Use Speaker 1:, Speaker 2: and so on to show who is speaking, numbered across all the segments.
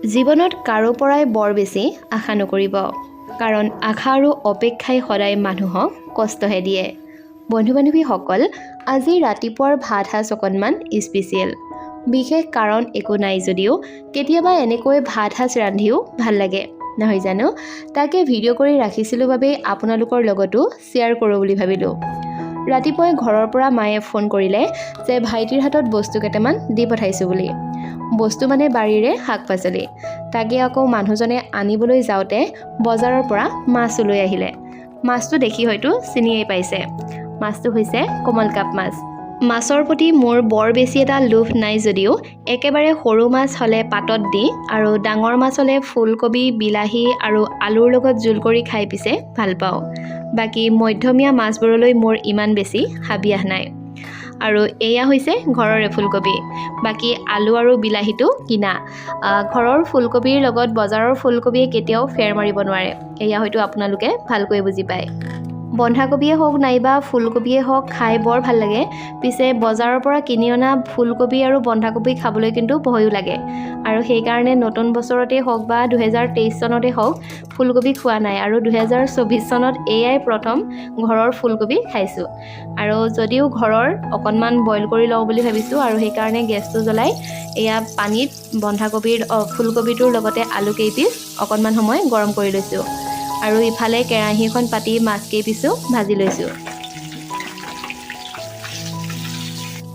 Speaker 1: জীৱনত কাৰো পৰাই বৰ বেছি আশা নকৰিব। কাৰণ আশা আৰু অপেক্ষাই সদায় মানুহক কষ্টহে দিয়ে। বন্ধু বান্ধৱীসকল আজি ৰাতিপুৱাৰ ভাত সাজ অকণমান স্পেচিয়েল বিশেষ কাৰণ একো নাই যদিও কেতিয়াবা এনেকৈ ভাত সাজ ৰান্ধিও ভাল লাগে। নহয় জানো? তাকে ভিডিঅ' কৰি ৰাখিছিলোঁ বাবেই আপোনালোকৰ লগতো শ্বেয়াৰ কৰোঁ বুলি ভাবিলোঁ। ৰাতিপুৱাই ঘৰৰ পৰা মায়ে ফোন কৰিলে যে ভাইটিৰ হাতত বস্তু কেইটামান দি পঠাইছোঁ বুলি। বস্তু মানে বাৰীৰে শাক পাচলি। তাকে আকৌ মানুহজনে আনিবলৈ যাওঁতে বজাৰৰ পৰা মাছো লৈ আহিলে। মাছটো দেখি হয়তো চিনিয়েই পাইছে। মাছটো হৈছে কমল কাপ মাছ। মাছৰ প্ৰতি মোৰ বৰ বেছি এটা লোভ নাই যদিও একেবাৰে সৰু মাছ হ'লে পাতত দি আৰু ডাঙৰ মাছ হ'লে ফুলকবি বিলাহী আৰু আলুৰ লগত জোল কৰি খাই পিছে ভাল পাওঁ। বাকী মধ্যমীয়া মাছবোৰলৈ মোৰ ইমান বেছি হাবিয়াহ নাই। আৰু এয়া হৈছে ঘৰৰে ফুলকবি। বাকী আলু আৰু বিলাহীটো কিনা। ঘৰৰ ফুলকবিৰ লগত বজাৰৰ ফুলকবিয়ে কেতিয়াও ফেৰ মাৰিব নোৱাৰে। এয়া হয়তো আপোনালোকে ভালকৈ বুজি পায়। বন্ধাকবিয়ে হওক নাইবা ফুলকবিয়ে হওক খাই বৰ ভাল লাগে। পিছে বজাৰৰ পৰা কিনি অনা ফুলকবি আৰু বন্ধাকবি খাবলৈ কিন্তু ভয়ো লাগে। আৰু সেইকাৰণে নতুন বছৰতেই হওক বা দুহেজাৰ তেইছ চনতেই হওক ফুলকবি খোৱা নাই আৰু দুহেজাৰ চৌবিছ চনত এয়াই প্ৰথম ঘৰৰ ফুলকবি খাইছোঁ। আৰু যদিও ঘৰৰ অকণমান বইল কৰি লওঁ বুলি ভাবিছোঁ আৰু সেইকাৰণে গেছটো জ্বলাই এয়া পানীত বন্ধাকবিৰ ফুলকবিটোৰ লগতে আলু কেইপিচ অকণমান সময় গৰম কৰি লৈছোঁ। আৰু ইফালে কেৰাহী এখন পাতি মাছ কেইপিচো ভাজি লৈছোঁ।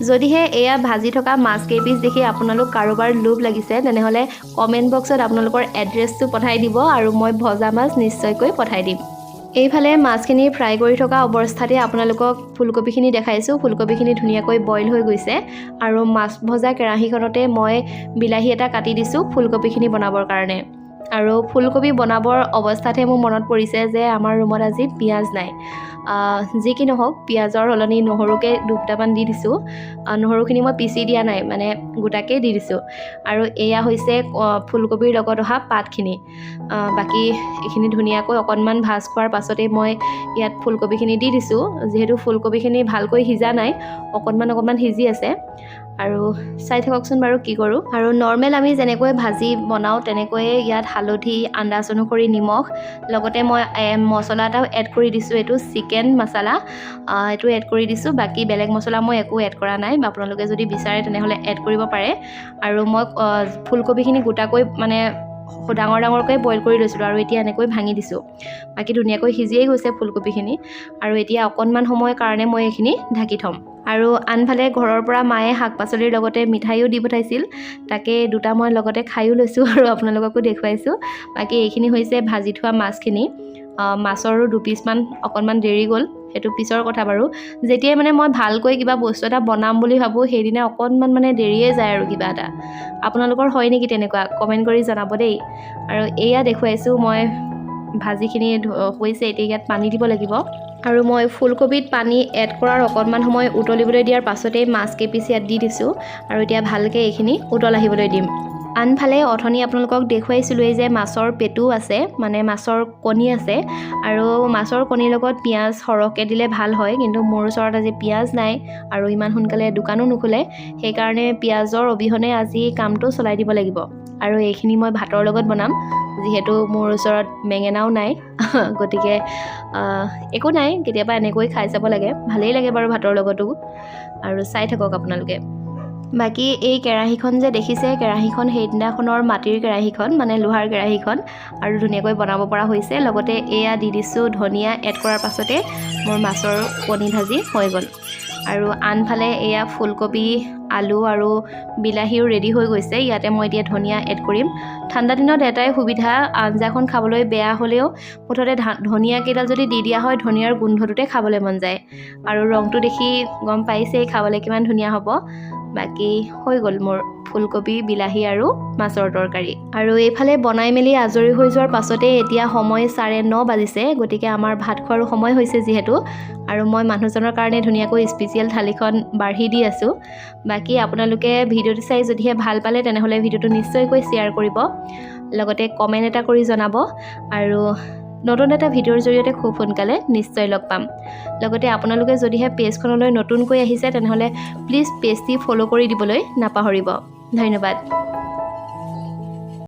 Speaker 1: যদিহে এয়া ভাজি থকা মাছ কেইপিচ দেখি আপোনালোক কাৰোবাৰ লোভ লাগিছে তেনেহ'লে কমেণ্ট বক্সত আপোনালোকৰ এড্ৰেছটো পঠাই দিব আৰু মই ভজা মাছ নিশ্চয়কৈ পঠাই দিম। এইফালে মাছখিনি ফ্ৰাই কৰি থকা অৱস্থাতে আপোনালোকক ফুলকবিখিনি দেখাইছোঁ। ফুলকবিখিনি ধুনীয়াকৈ বইল হৈ গৈছে আৰু মাছ ভজা কেৰাহীখনতে মই বিলাহী এটা কাটি দিছোঁ ফুলকবিখিনি বনাবৰ কাৰণে। আৰু ফুলকবি বনাবৰ অৱস্থাতহে মোৰ মনত পৰিছে যে আমাৰ ৰুমত আজি পিঁয়াজ নাই। যি কি নহওক পিঁয়াজৰ সলনি নহৰুকে দুটামান দি দিছোঁ। নহৰুখিনি মই পিচি দিয়া নাই মানে গোটাকেই দি দিছোঁ। আৰু এয়া হৈছে ফুলকবিৰ লগত অহা পাতখিনি। বাকী এইখিনি ধুনীয়াকৈ অকণমান ভাজ খোৱাৰ পাছতেই মই ইয়াত ফুলকবিখিনি দি দিছোঁ। যিহেতু ফুলকবিখিনি ভালকৈ সিজা নাই অকণমান অকণমান সিজি আছে। আৰু চাই থাককচোন বাৰু কি কৰোঁ। আৰু নৰ্মেল আমি যেনেকৈ ভাজি বনাওঁ তেনেকৈয়ে ইয়াত হালধি আন্দাজ অনুসৰি নিমখ লগতে মই এ, মছলা এটাও এড কৰি দিছোঁ। এইটো চিকেন আহ, এইটো এড কৰি দিছোঁ। বাকী বেলেগ মছলা মই একো এড কৰা নাই। আপোনালোকে যদি বিচাৰে তেনেহ'লে এড কৰিব পাৰে। আৰু মই ফুলকবিখিনি গোটাকৈ মানে ডাঙৰ ডাঙৰকৈ বইল কৰি লৈছিলোঁ আৰু এতিয়া এনেকৈ ভাঙি দিছোঁ। বাকী ধুনীয়াকৈ সিজিয়েই গৈছে ফুলকবিখিনি আৰু এতিয়া অকণমান সময়ৰ কাৰণে মই এইখিনি ঢাকি থ'ম। আৰু আনফালে ঘৰৰ পৰা মায়ে শাক পাচলিৰ লগতে মিঠাইও দি পঠাইছিল। তাকে দুটা মই লগতে খায়ো লৈছোঁ আৰু আপোনালোককো দেখুৱাইছোঁ। বাকী এইখিনি হৈছে ভাজি থোৱা মাছখিনি। মাছৰো দুপিচমান অকণমান দেৰি গ'ল। সেইটো পিছৰ কথা বাৰু। যেতিয়াই মানে মই ভালকৈ কিবা বস্তু এটা বনাম বুলি ভাবোঁ সেইদিনা অকণমান মানে দেৰিয়ে যায় আৰু কিবা এটা। আপোনালোকৰ হয় নেকি তেনেকুৱা? কমেণ্ট কৰি জনাব দেই। আৰু এয়া দেখুৱাইছোঁ মই ভাজিখিনি হৈছে এতিয়া ইয়াত পানী দিব লাগিব। আৰু মই ফুলকবিত পানী এড কৰাৰ অকণমান সময় উতলিবলৈ দিয়াৰ পাছতেই মাছ কেইপিচ ইয়াত দি দিছোঁ। আৰু এতিয়া ভালকৈ এইখিনি উতল আহিবলৈ দিম। আনফালে অথনি আপোনালোকক দেখুৱাইছিলোঁৱেই যে মাছৰ পেটু আছে মানে মাছৰ কণী আছে আৰু মাছৰ কণীৰ লগত পিঁয়াজ সৰহকৈ দিলে ভাল হয় কিন্তু মোৰ ওচৰত আজি পিঁয়াজ নাই আৰু ইমান সোনকালে দোকানো নোখোলে সেইকাৰণে পিঁয়াজৰ অবিহনে আজি কামটো চলাই দিব লাগিব। আৰু এইখিনি মই ভাতৰ লগত বনাম যিহেতু মোৰ ওচৰত বেঙেনাও নাই গতিকে একো নাই কেতিয়াবা এনেকৈ খাই চাব লাগে ভালেই লাগে বাৰু ভাতৰ লগতো। আৰু চাই থাকক আপোনালোকে। বাকী এই কেৰাহীখন যে দেখিছে কেৰাহীখন সেইদিনাখনৰ মাটিৰ কেৰাহীখন মানে লোহাৰ কেৰাহীখন আৰু ধুনীয়াকৈ বনাব পৰা হৈছে। লগতে এয়া দি দিছোঁ ধনিয়া এড কৰাৰ পাছতে মোৰ মাছৰ কণী ভাজি হৈ গ'ল। আৰু আনফালে এয়া ফুলকবি আলু আৰু বিলাহীও ৰেডি হৈ গৈছে। ইয়াতে মই এতিয়া ধনিয়া এড কৰিম। ঠাণ্ডা দিনত এটাই সুবিধা আঞ্জাখন খাবলৈ বেয়া হ'লেও মুঠতে ধা- ধনিয়া কেইডাল যদি দি দিয়া হয় ধনিয়াৰ গোন্ধটোতে খাবলৈ মন যায়। আৰু ৰংটো দেখি গম পাইছেই খাবলৈ কিমান ধুনীয়া হ'ব। বাকী হৈ গ'ল মোৰ ফুলকবি বিলাহী আৰু মাছৰ তৰকাৰী। আৰু এইফালে বনাই মেলি আজৰি হৈ যোৱাৰ পাছতে এতিয়া সময় চাৰে ন বাজিছে গতিকে আমাৰ ভাত খোৱাৰো সময় হৈছে যিহেতু। আৰু মই মানুহজনৰ কাৰণে ধুনীয়াকৈ স্পেচিয়েল থালিখন বাঢ়ি দি আছোঁ। বাকী আপোনালোকে ভিডিঅ'টো চাই যদিহে ভাল পালে তেনেহ'লে ভিডিঅ'টো নিশ্চয়কৈ শ্বেয়াৰ কৰিব। লগতে কমেণ্ট এটা কৰি জনাব আৰু নতুন এটা ভিডিঅ'ৰ জৰিয়তে খুব সোনকালে নিশ্চয় লগ পাম। লগতে আপোনালোকে যদিহে পেজখনলৈ নতুনকৈ আহিছে তেনেহ'লে প্লিজ পেজটি ফ'ল' কৰি দিবলৈ নাপাহৰিব। ধন্যবাদ।